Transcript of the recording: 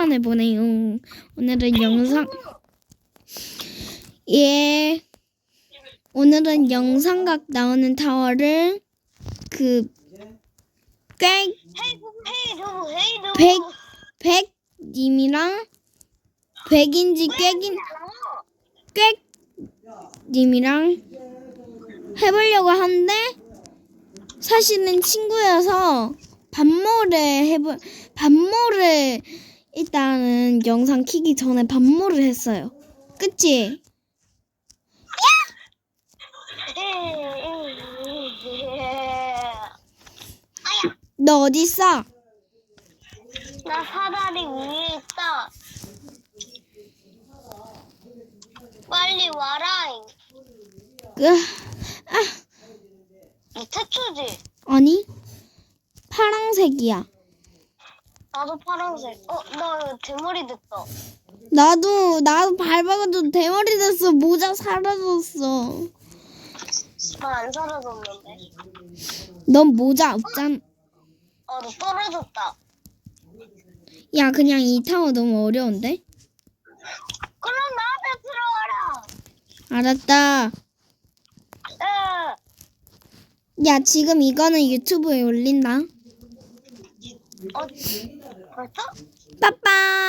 오랜만에 보네요. 오늘은 영상 예 오늘은 영상각 나오는 타워를 그 헤이도 백, 백님이랑 백인지 꾀긴, 꾀님이랑 해보려고 하는데 사실은 친구여서 반모를 해볼, 반모를 일단은 영상 키기 전에 반모를 했어요. 그치? 너 어딨어? 나 사다리 위에 있다 빨리 와라 그, 아, 이 태초지 아니, 파랑색이야. 나도 파란색. 어 나 대머리 됐다. 나도 나도 밟아가지고 대머리 됐어. 모자 사라졌어. 나 안 사라졌는데. 넌 모자 없잖아. 어너 떨어졌다. 야 그냥 이 타워 너무 어려운데? 그럼 나한테 들어와라. 알았다. 에야 지금 이거는 유튜브에 올린다 어, 벌써? 빠빠 바이바이